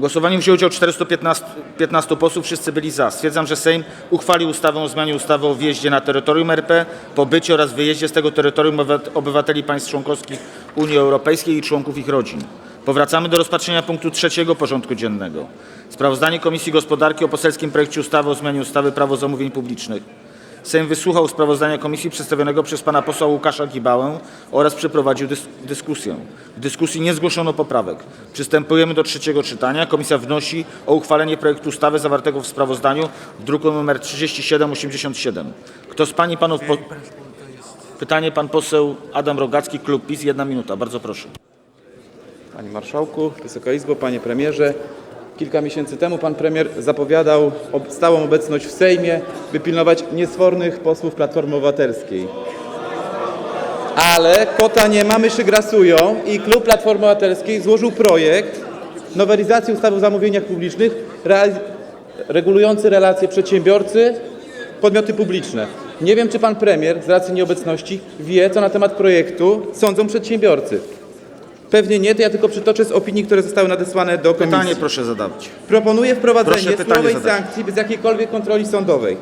Głosowaniu wzięło udział 415 15 posłów, wszyscy byli za. Stwierdzam, że Sejm uchwalił ustawę o zmianie ustawy o wjeździe na terytorium RP, pobycie oraz wyjeździe z tego terytorium obywat- obywateli państw członkowskich Unii Europejskiej i członków ich rodzin. Powracamy do rozpatrzenia punktu trzeciego porządku dziennego. Sprawozdanie Komisji Gospodarki o poselskim projekcie ustawy o zmianie ustawy Prawo zamówień publicznych. Sejm wysłuchał sprawozdania komisji przedstawionego przez pana posła Łukasza Gibałę oraz przeprowadził dys dyskusję. W dyskusji nie zgłoszono poprawek. Przystępujemy do trzeciego czytania. Komisja wnosi o uchwalenie projektu ustawy zawartego w sprawozdaniu w druku nr 3787. Kto z pań i panów... Po... Pytanie pan poseł Adam Rogacki, klub PiS. Jedna minuta. Bardzo proszę. Panie Marszałku, Wysoka Izbo, Panie Premierze. Kilka miesięcy temu Pan Premier zapowiadał stałą obecność w Sejmie, by pilnować niesfornych posłów Platformy Obywatelskiej. Ale kota nie ma, myszy grasują i klub Platformy Obywatelskiej złożył projekt nowelizacji ustawy o zamówieniach publicznych regulujący relacje przedsiębiorcy podmioty publiczne. Nie wiem, czy pan premier z racji nieobecności wie, co na temat projektu sądzą przedsiębiorcy. Pewnie nie, to ja tylko przytoczę z opinii, które zostały nadesłane do komisji. Pytanie proszę zadawać. Proponuje wprowadzenie Proszę pytanie surowej zadać. sankcji bez jakiejkolwiek kontroli sądowej.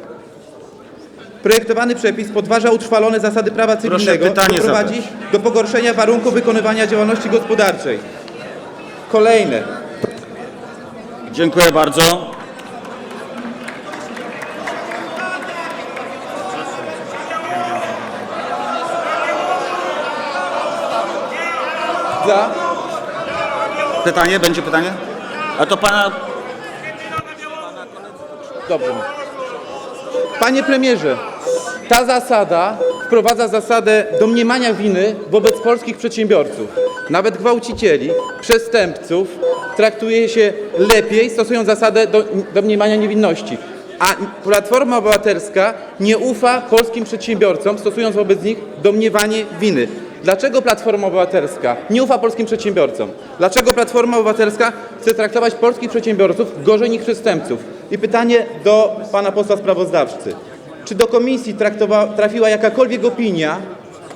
Projektowany przepis podważa utrwalone zasady prawa cywilnego i zadać. do pogorszenia warunków wykonywania działalności gospodarczej. Kolejne. Dziękuję bardzo. Za. Pytanie? Będzie pytanie? A to pana... Dobrze. Panie premierze, ta zasada wprowadza zasadę domniemania winy wobec polskich przedsiębiorców. Nawet gwałcicieli, przestępców traktuje się lepiej, stosując zasadę do, domniemania niewinności. A Platforma Obywatelska nie ufa polskim przedsiębiorcom, stosując wobec nich domniewanie winy. Dlaczego Platforma Obywatelska nie ufa polskim przedsiębiorcom? Dlaczego Platforma Obywatelska chce traktować polskich przedsiębiorców gorzej niż przestępców? I pytanie do pana posła sprawozdawcy. Czy do komisji trafiła jakakolwiek opinia,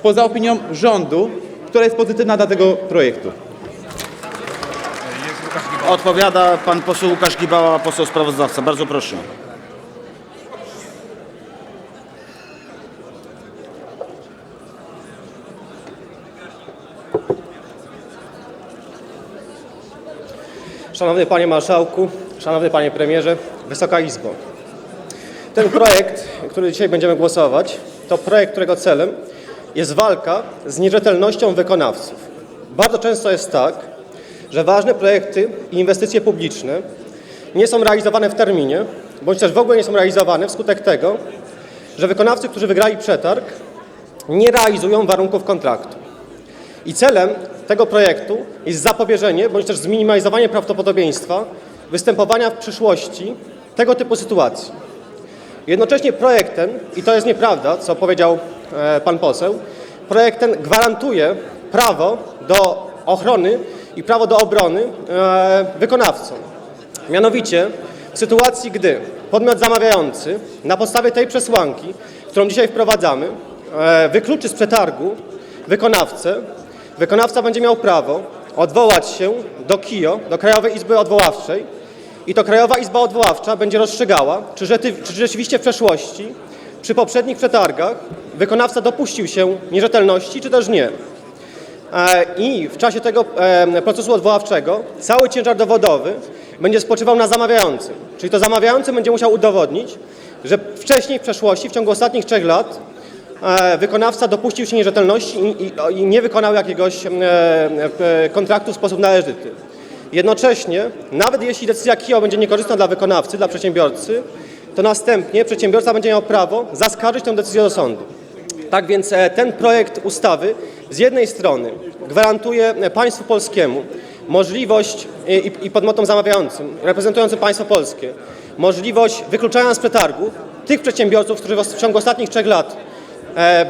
poza opinią rządu, która jest pozytywna dla tego projektu? Odpowiada pan poseł Łukasz Gibała, poseł sprawozdawca. Bardzo proszę. Szanowny Panie Marszałku, Szanowny Panie Premierze, Wysoka Izbo. Ten projekt, który dzisiaj będziemy głosować, to projekt, którego celem jest walka z nierzetelnością wykonawców. Bardzo często jest tak, że ważne projekty i inwestycje publiczne nie są realizowane w terminie, bądź też w ogóle nie są realizowane wskutek tego, że wykonawcy, którzy wygrali przetarg, nie realizują warunków kontraktu. I celem tego projektu jest zapobieżenie bądź też zminimalizowanie prawdopodobieństwa występowania w przyszłości tego typu sytuacji. Jednocześnie projekt ten, i to jest nieprawda, co powiedział e, pan poseł, projekt ten gwarantuje prawo do ochrony i prawo do obrony e, wykonawcom. Mianowicie w sytuacji, gdy podmiot zamawiający na podstawie tej przesłanki, którą dzisiaj wprowadzamy, e, wykluczy z przetargu wykonawcę, wykonawca będzie miał prawo odwołać się do KIO, do Krajowej Izby Odwoławczej i to Krajowa Izba Odwoławcza będzie rozstrzygała, czy, rzety, czy rzeczywiście w przeszłości, przy poprzednich przetargach, wykonawca dopuścił się nierzetelności, czy też nie. E, I w czasie tego e, procesu odwoławczego cały ciężar dowodowy będzie spoczywał na zamawiającym. Czyli to zamawiający będzie musiał udowodnić, że wcześniej, w przeszłości, w ciągu ostatnich trzech lat wykonawca dopuścił się nierzetelności i, nie wykonał jakiegoś e, e, kontraktu w sposób należyty. Jednocześnie, nawet jeśli decyzja KIO będzie niekorzystna dla wykonawcy, dla przedsiębiorcy, to następnie przedsiębiorca będzie miał prawo zaskarżyć tę decyzję do sądu. Tak więc e, ten projekt ustawy z jednej strony gwarantuje e, państwu polskiemu możliwość e, i, i podmiotom zamawiającym, reprezentującym państwo polskie, możliwość wykluczania z przetargu tych przedsiębiorców, którzy w, ciągu ostatnich trzech lat e,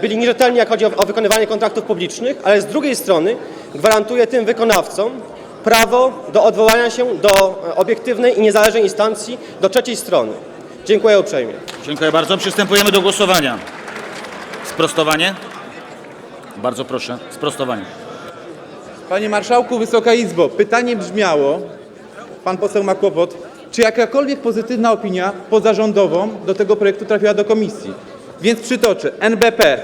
byli nierzetelni, jak chodzi o, o wykonywanie kontraktów publicznych, ale z drugiej strony gwarantuje tym wykonawcom prawo do odwołania się do e, obiektywnej i niezależnej instancji, do trzeciej strony. Dziękuję uprzejmie. Dziękuję bardzo. Przystępujemy do głosowania. Sprostowanie? Bardzo proszę. Sprostowanie. Panie Marszałku, Wysoka Izbo, pytanie brzmiało, pan poseł ma kłopot, czy jakakolwiek pozytywna opinia pozarządową do tego projektu trafiła do komisji. Więc przytoczę. NBP.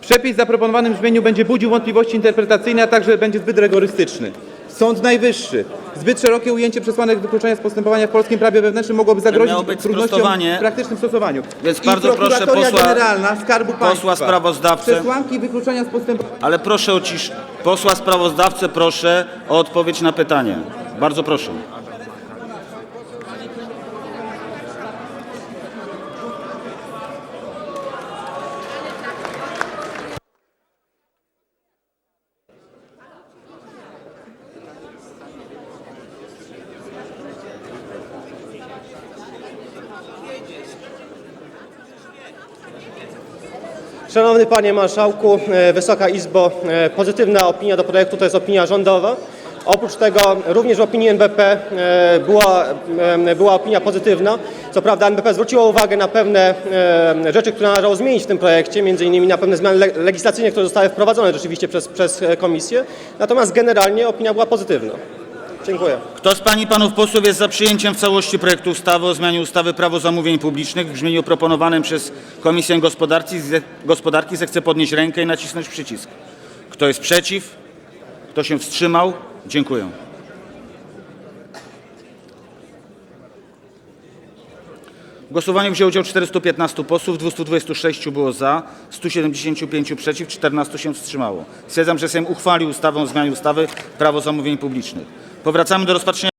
Przepis w zaproponowanym brzmieniu będzie budził wątpliwości interpretacyjne, a także będzie zbyt rygorystyczny. Sąd Najwyższy. Zbyt szerokie ujęcie przesłanek wykluczenia z postępowania w polskim prawie wewnętrznym mogłoby zagrozić miało być trudnościom sprostowanie. w praktycznym stosowaniu. Więc I bardzo proszę Prokuratoria posła- Generalna Skarbu posła Państwa. sprawozdawcę. Przesłanki wykluczenia z postępowania. Ale proszę o ciszę. Posła sprawozdawcę proszę o odpowiedź na pytanie. Bardzo proszę. Szanowny Panie Marszałku, e, Wysoka Izbo, e, pozytywna opinia do projektu to jest opinia rządowa. Oprócz tego również w opinii NBP e, była, była opinia pozytywna. Co prawda NBP zwróciło uwagę na pewne rzeczy, które należało zmienić w tym projekcie, między innymi na pewne zmiany le- legislacyjne, które zostały wprowadzone rzeczywiście przez, przez komisję. Natomiast generalnie opinia była pozytywna. Dziękuję. Kto z Pań i Panów posłów jest za przyjęciem w całości projektu ustawy o zmianie ustawy Prawo zamówień publicznych w brzmieniu proponowanym przez Komisję Gospodarki, Gospodarki zechce podnieść rękę i nacisnąć przycisk. Kto jest przeciw? Kto się wstrzymał? Dziękuję. W głosowaniu wzięło udział 415 posłów, 226 było za, 175 przeciw, 14 się wstrzymało. Stwierdzam, że Sejm uchwalił ustawę o zmianie ustawy Prawo zamówień publicznych. Powracamy do rozpatrzenia